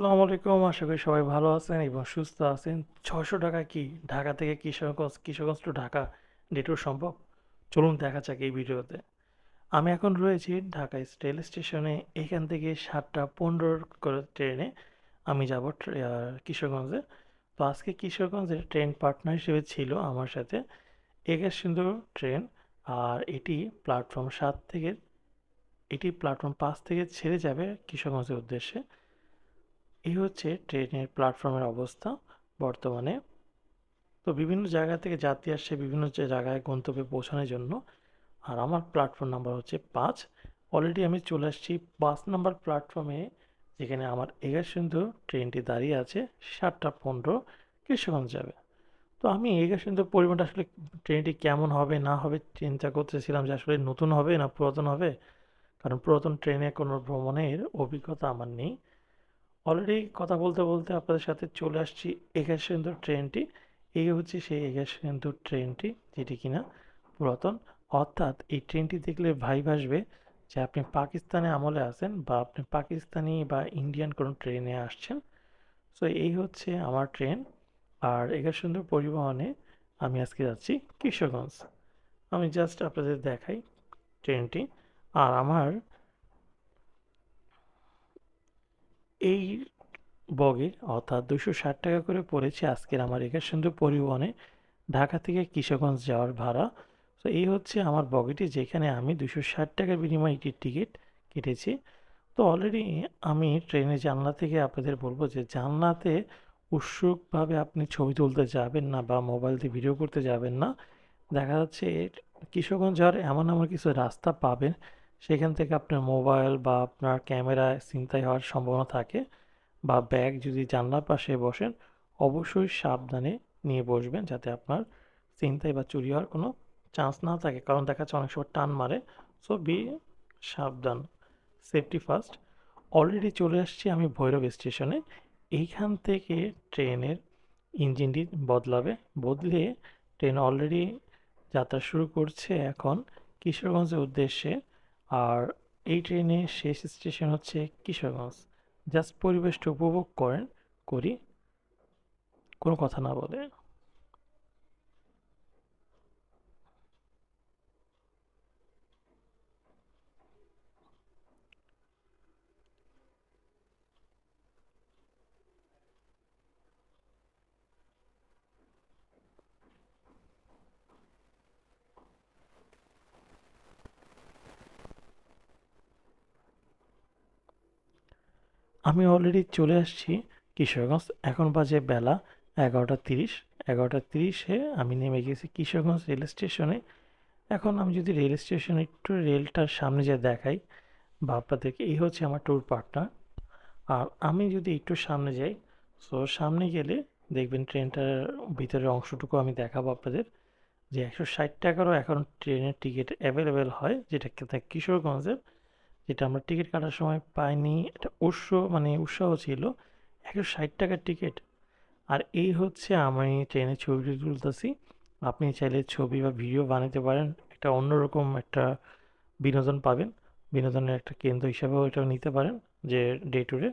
আসসালামু আলাইকুম। আশা করি সবাই ভালো আছেন এবং সুস্থ আছেন। ছয়শো টাকা কি ঢাকা থেকে Kishoreganj Kishoreganj to Dhaka day tour সম্ভব? চলুন দেখা যাক এই ভিডিওতে। আমি এখন রয়েছি ঢাকা রেল স্টেশনে। এখান থেকে সাতটা পনেরো করে ট্রেনে আমি যাব কিশোরগঞ্জে। তো আজকে কিশোরগঞ্জের ট্রেন পার্টনার হিসেবে ছিল আমার সাথে এগার সুন্দর ট্রেন। আর এটি প্ল্যাটফর্ম সাত থেকে এটি প্ল্যাটফর্ম পাঁচ থেকে ছেড়ে যাবে কিশোরগঞ্জের উদ্দেশ্যে। এই হচ্ছে ট্রেনের প্ল্যাটফর্মের অবস্থা বর্তমানে। তো বিভিন্ন জায়গা থেকে যাত্রী আসছে বিভিন্ন জায়গায় গন্তব্যে পৌঁছানোর জন্য। আর আমার প্ল্যাটফর্ম নাম্বার হচ্ছে পাঁচ। অলরেডি আমি চলে আসছি পাঁচ নাম্বার প্ল্যাটফর্মে, যেখানে আমার এগার সিন্ধু ট্রেনটি দাঁড়িয়ে আছে সাতটা পনেরো কৃষ্ণগঞ্জ যাবে। তো আমি এগার সিন্ধু পরিমাণটা আসলে ট্রেনটি কেমন হবে, না হবে চিন্তা করতেছিলাম যে আসলে নতুন হবে না পুরাতন হবে। কারণ পুরাতন ট্রেনে কোনো ভ্রমণের অভিজ্ঞতা আমার নেই। অলরেডি কথা বলতে বলতে আপনাদের সাথে চলে আসছি এগার সিন্ধুর ট্রেনটি। এই হচ্ছে সেই এগার সিন্ধুর ট্রেনটি, যেটি কিনা পুরাতন। অর্থাৎ এই ট্রেনটি দেখলে ভাই ভাসবে যে আপনি পাকিস্তানে আমলে আছেন বা আপনি পাকিস্তানি বা ইন্ডিয়ান কোনো ট্রেনে আসছেন। সো এই হচ্ছে আমার ট্রেন। আর এগার সুন্দর পরিবহনে আমি আজকে যাচ্ছি কিশোরগঞ্জ। আমি জাস্ট আপনাদের দেখাই ট্রেনটি। আর আমার এই বগির অর্থাৎ দুশো ষাট টাকা করে পড়েছে আজকের আমার সুন্দর পরিবহনে ঢাকা থেকে কিশোরগঞ্জ যাওয়ার ভাড়া। তো এই হচ্ছে আমার বগিটি যেখানে আমি দুশো ষাট টাকার বিনিময়ে একটি টিকিট কেটেছি। তো অলরেডি আমি ট্রেনে জানলা থেকে আপনাদের বলব যে জানলাতে উৎসুকভাবে আপনি ছবি তুলতে যাবেন না বা মোবাইল দিয়ে ভিডিও করতে যাবেন না। দেখা যাচ্ছে কিশোরগঞ্জ যাওয়ার এমন এমন কিছু রাস্তা পাবেন সেখান থেকে আপনার মোবাইল বা আপনার ক্যামেরা ছিনতাই হওয়ার সম্ভাবনা থাকে বা ব্যাগ যদি জানলার পাশে বসেন, অবশ্যই সাবধানে নিয়ে বসবেন যাতে আপনার ছিনতাই বা চুরি হওয়ার কোনো চান্স না থাকে। কারণ দেখা যাচ্ছে অনেক সময় টান মারে। সো বি সাবধান সেফটি ফার্স্ট অলরেডি চলে আসছি আমি ভৈরব স্টেশনে এইখান থেকে ট্রেনের ইঞ্জিনটি বদলাবে। বদলে ট্রেন অলরেডি যাত্রা শুরু করছে এখন কিশোরগঞ্জের উদ্দেশ্যে। আর এই ট্রেনের শেষ স্টেশন হচ্ছে কিশোরগঞ্জ। জাস্ট পরিবেশটা উপভোগ করেন, করি, কোনো কথা না বলে। আমি অলরেডি চলে আসছি কিশোরগঞ্জ। এখন বাজে বেলা এগারোটা তিরিশ। এগারোটা তিরিশে আমি নেমে গেছি কিশোরগঞ্জ রেল স্টেশনে। এখন আমি যদি রেল স্টেশনে একটু রেলটার সামনে যে দেখাই, বা আপনাদেরকে এই হচ্ছে আমার ট্যুর পার্টনার আর আমি যদি একটু সামনে যাই সো সামনে গেলে দেখবেন ট্রেনটার ভিতরের অংশটুকু আমি দেখাবো আপনাদের। যে একশো ষাট টাকারও এখন ট্রেনের টিকিট অ্যাভেলেবেল হয়, যেটা কিশোরগঞ্জের। যেটা আমরা টিকিট কাটার সময় পাইনি এটা উৎস মানে উৎসাহ ছিল, একশো ষাট টাকার টিকিট। আর এই হচ্ছে আমি ট্রেনের ছবিটি তুলতেছি। আপনি চাইলে ছবি বা ভিডিও বানাতে পারেন, একটা অন্যরকম একটা বিনোদন পাবেন। বিনোদনের একটা কেন্দ্র হিসাবেও এটা নিতে পারেন, যে ডে টু ডে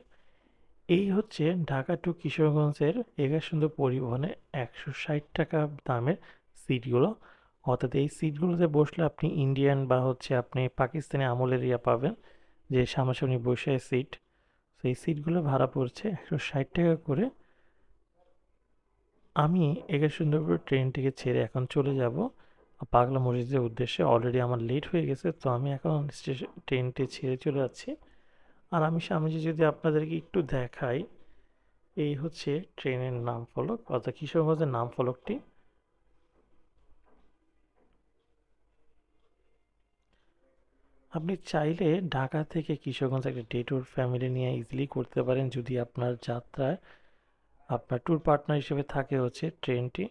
এই হচ্ছে ঢাকা টু কিশোরগঞ্জের এগার সুন্দর পরিবহনে একশো ষাট টাকা দামের সিটগুলো। অর্থাৎ এই সিটগুলোতে বসলে আপনি ইন্ডিয়ান বা হচ্ছে আপনি পাকিস্তানি আমলের ইয়া পাবেন, যে সামনাসামনি বসে সিট। সেই সিটগুলো ভাড়া পড়ছে একশো ষাট টাকা করে। আমি একে সুন্দরপুর ট্রেনটিকে ছেড়ে এখন চলে যাব। পাগলা মসজিদের উদ্দেশ্যে অলরেডি আমার লেট হয়ে গেছে, তো আমি এখন স্টেশন ট্রেনটি ছেড়ে চলে যাচ্ছি। আর আমি সামনে যদি আপনাদেরকে একটু দেখাই, এই হচ্ছে ট্রেনের নাম ফলক অর্থাৎ কিশোরগঞ্জের নাম ফলকটি আপনি চাইলে ঢাকা থেকে কিশোরগঞ্জ একটা ডে ট্যুর ফ্যামিলি নিয়ে ইজিলি করতে পারেন যদি আপনার যাত্রায় আপনার ট্যুর পার্টনার হিসেবে থাকে হচ্ছে ট্রেনটি।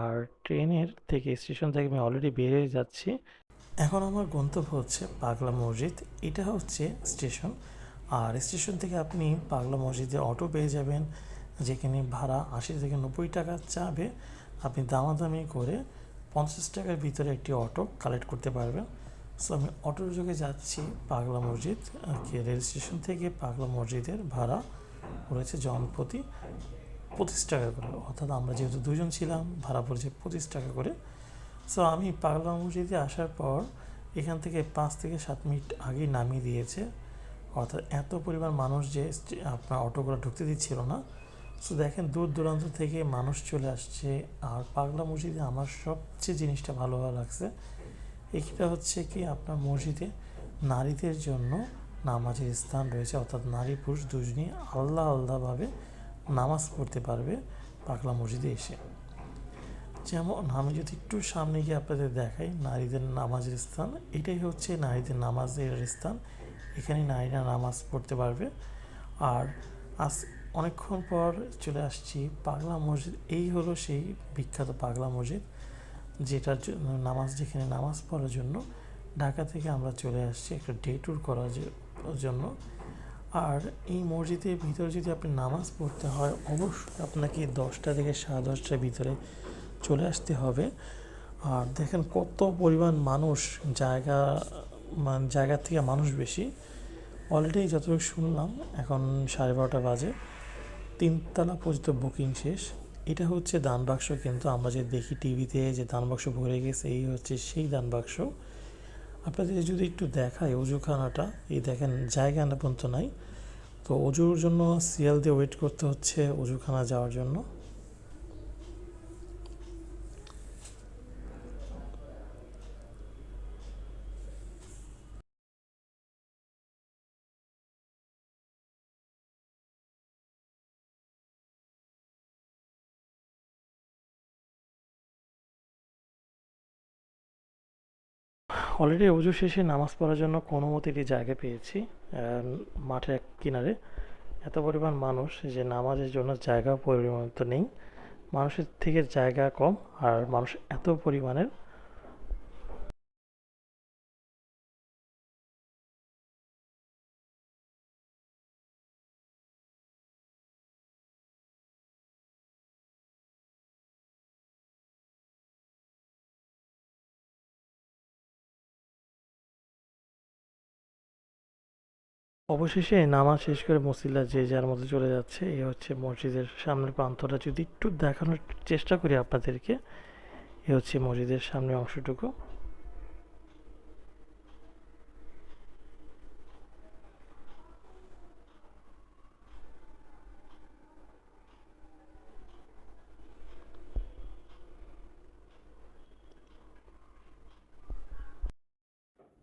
আর ট্রেনের থেকে স্টেশন থেকে আমি অলরেডি বেরিয়ে যাচ্ছি। এখন আমার গন্তব্য হচ্ছে পাগলা মসজিদ। এটা হচ্ছে স্টেশন আর স্টেশন থেকে আপনি পাগলা মসজিদে অটো পেয়ে যাবেন। যেখানে ভাড়া আশি থেকে নব্বই টাকা চাবে। আপনি দামাদামি করে পঞ্চাশ টাকার ভিতরে একটি অটো কালেক্ট করতে পারবেন। সো আমি অটোর যোগে যাচ্ছি পাগলা মসজিদ, আর কি, রেল স্টেশন থেকে পাগলা মসজিদের ভাড়া রয়েছে জনপ্রতি পঁচিশ টাকা করে। অর্থাৎ আমরা যেহেতু দুজন ছিলাম, ভাড়া পড়েছে পঁচিশ টাকা করে। সো আমি পাগলা মসজিদে আসার পর এখান থেকে পাঁচ থেকে সাত মিনিট আগেই নামিয়ে দিয়েছে। অর্থাৎ এত পরিমাণ মানুষ যে আপনার অটোগুলো ঢুকতে দিচ্ছিল না। সো দেখেন দূর দূরান্ত থেকে মানুষ চলে আসছে, আর পাগলা মসজিদে আমার সবচেয়ে জিনিসটা ভালো লাগছে এটা হচ্ছে কি আপনার মসজিদে নারীদের জন্য নামাজের স্থান রয়েছে, অর্থাৎ নারী, পুরুষ দুজনই আলাদা আলাদাভাবে নামাজ পড়তে পারবে পাগলা মসজিদে এসে। যেমন আমি যদি একটু সামনে গিয়ে আপনাদের দেখাই, নারীদের নামাজের স্থান, এটাই হচ্ছে নারীদের নামাজের স্থান। এখানে নারীরা নামাজ পড়তে পারবে। আর আজ অনেকক্ষণ পর চলে আসছি পাগলা মসজিদ, এই হলো সেই বিখ্যাত পাগলা মসজিদ। যেটার জন্য নামাজ, যেখানে নামাজ পড়ার জন্য ঢাকা থেকে আমরা চলে আসছি একটা ডে ট্যুর করার জন্য। আর এই মসজিদের ভিতরে যদি আপনি নামাজ পড়তে হয়, অবশ্যই আপনাকে দশটা থেকে সাড়ে দশটার ভিতরে চলে আসতে হবে। আর দেখেন কত পরিমাণ মানুষ, জায়গা মানে জায়গার থেকে মানুষ বেশি। অলরেডি যতটুকু শুনলাম, এখন সাড়ে বারোটা বাজে। তিনতলা পর্যন্ত বুকিং শেষ। এটা হচ্ছে দান বাক্স, কিন্তু আমরা যে দেখি টিভিতে যে দান বাক্স ভরে গেছে, এই হচ্ছে সেই দান বাক্স। আপনাদের যদি একটু দেখায় অজুখানাটা, এই দেখেন জায়গা না পর্যন্ত নাই। তো অজুর জন্য সিএল দিয়ে ওয়েট করতে হচ্ছে অজুখানা যাওয়ার জন্য। অলরেডি অজু শেষে নামাজ পড়ার জন্য কোনো মতে একটি জায়গা পেয়েছি মাঠে এক কিনারে। এত পরিমাণ মানুষ যে নামাজের জন্য জায়গা পরিমাণ তো নেই। মানুষের থেকে জায়গা কম আর মানুষ এত পরিমাণের অবশেষে নামাজ শেষ করে মসজিদা যে যার মধ্যে চলে যাচ্ছে, এ হচ্ছে মসজিদের সামনের প্রান্তটা। যদি একটু দেখানোর চেষ্টা করি আপনাদেরকে, এ হচ্ছে মসজিদের সামনের অংশটুকু।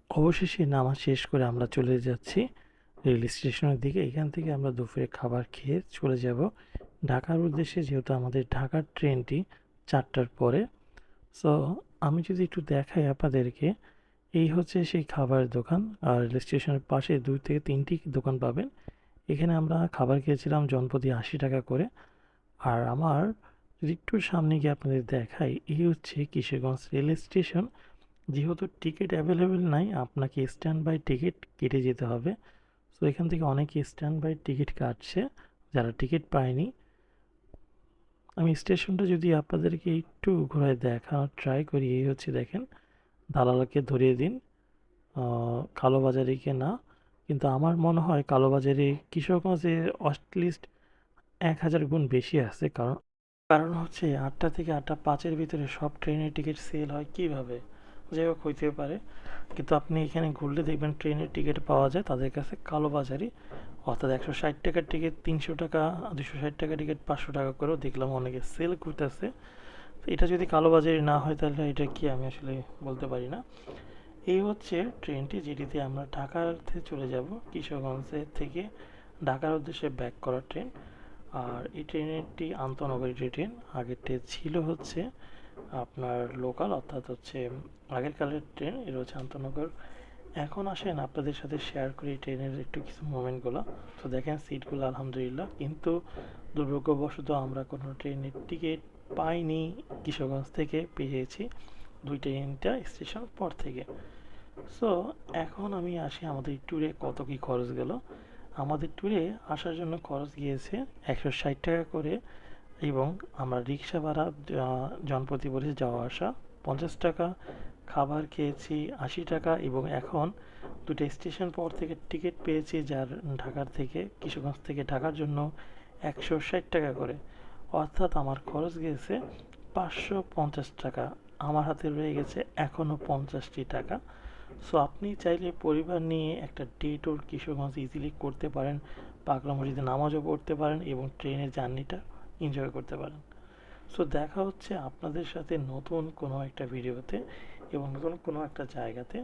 অবশেষে নামাজ শেষ করে আমরা চলে যাচ্ছি। রেল স্টেশনের দিকে, এখান থেকে আমরা দুপুরে খাবার খেয়ে চলে যাব। ঢাকার উদ্দেশ্যে যেহেতু আমাদের ঢাকার ট্রেনটি চারটার পরে সো আমি যদি একটু দেখাই আপনাদেরকে, এই হচ্ছে সেই খাবারের দোকান। আর রেল স্টেশনের পাশে দুই থেকে তিনটি দোকান পাবেন। এখানে আমরা খাবার খেয়েছিলাম জনপ্রতি আশি টাকা করে। আর আমার যদি একটু সামনে গিয়ে আপনাদের দেখাই, এই হচ্ছে কিশোরগঞ্জ রেল স্টেশন। যেহেতু টিকিট অ্যাভেলেবেল নাই, আপনাকে স্ট্যান্ড বাই টিকিট কেটে যেতে হবে। সো এখান থেকে অনেকে স্ট্যান্ড বাই টিকিট কাটছে, যারা টিকিট পায়নি। আমি স্টেশনটা যদি আপনাদেরকে একটু ঘোরায় দেখানোর ট্রাই করি, এই হচ্ছে দেখেন, দালালকে ধরিয়ে দিন। কালোবাজারিকে না, কিন্তু আমার মনে হয় কালোবাজারি কিশোরগঞ্জে অ্যাটলিস্ট এক হাজার গুণ বেশি আছে, কারণ কারণ হচ্ছে আটটা থেকে আটটা পাঁচের ভিতরে সব ট্রেনের টিকিট সেল হয় কীভাবে? যাই হোক হইতে পারে। কিন্তু আপনি এখানে ঘুরলে দেখবেন ট্রেনের টিকিট পাওয়া যায়, তাদের কাছে কালোবাজারি। অর্থাৎ একশো ষাট টাকার টিকিট, তিনশো টাকা, দুশো ষাট টাকার টিকিট, পাঁচশো টাকা করেও দেখলাম অনেকে সেল করতেছে তো এটা যদি কালোবাজারি না হয় তাহলে এটা কি আমি আসলে বলতে পারি না। এই হচ্ছে ট্রেনটি যেটিতে আমরা ঢাকাতে চলে যাব কিশোরগঞ্জের থেকে ঢাকার উদ্দেশ্যে ব্যাক করার ট্রেন। আর এই ট্রেনটি আন্তনগরী ট্রেন আগেরটি ছিল হচ্ছে আপনার লোকাল অর্থাৎ হচ্ছে আগের কালের ট্রেন এটা হচ্ছে আন্তনগর এখন আসেন, আপনাদের সাথে শেয়ার করি ট্রেনের একটু কিছু মোমেন্টগুলো তো দেখেন সিটগুলো আলহামদুলিল্লাহ। কিন্তু দুর্ভাগ্যবশত আমরা কোনো ট্রেনের টিকিট পাইনি কিশোরগঞ্জ থেকে, পেয়েছি দুই ট্রেনটা স্টেশন পর থেকে। সো এখন আমি আসি আমাদের ট্যুরে কত কী খরচ গেল। আমাদের ট্যুরে আসার জন্য খরচ গিয়েছে একশো ষাট টাকা করে। এবং আমরা রিক্সা ভাড়া জনপ্রতি বলেছি যাওয়া আসা পঞ্চাশ টাকা, খাবার খেয়েছি আশি টাকা এবং এখন দুটো স্টেশন পর থেকে টিকিট পেয়েছি যার ঢাকার থেকে, কিশোরগঞ্জ থেকে ঢাকার জন্য একশো ষাট টাকা করে। অর্থাৎ আমার খরচ গিয়েছে পাঁচশো পঞ্চাশ টাকা। আমার হাতে রয়ে গেছে এখনও পঞ্চাশটি টাকা। সো আপনি চাইলে পরিবার নিয়ে একটা ডে ট্যুর কিশোরগঞ্জ ইজিলি করতে পারেন। পাগলা মসজিদে নামাজও পড়তে পারেন এবং ট্রেনের জার্নিটা এনজয় করতে পারেন। সো দেখা হচ্ছে আপনাদের সাথে নতুন কোনো একটা ভিডিওতে এবং নতুন কোনো একটা জায়গাতে।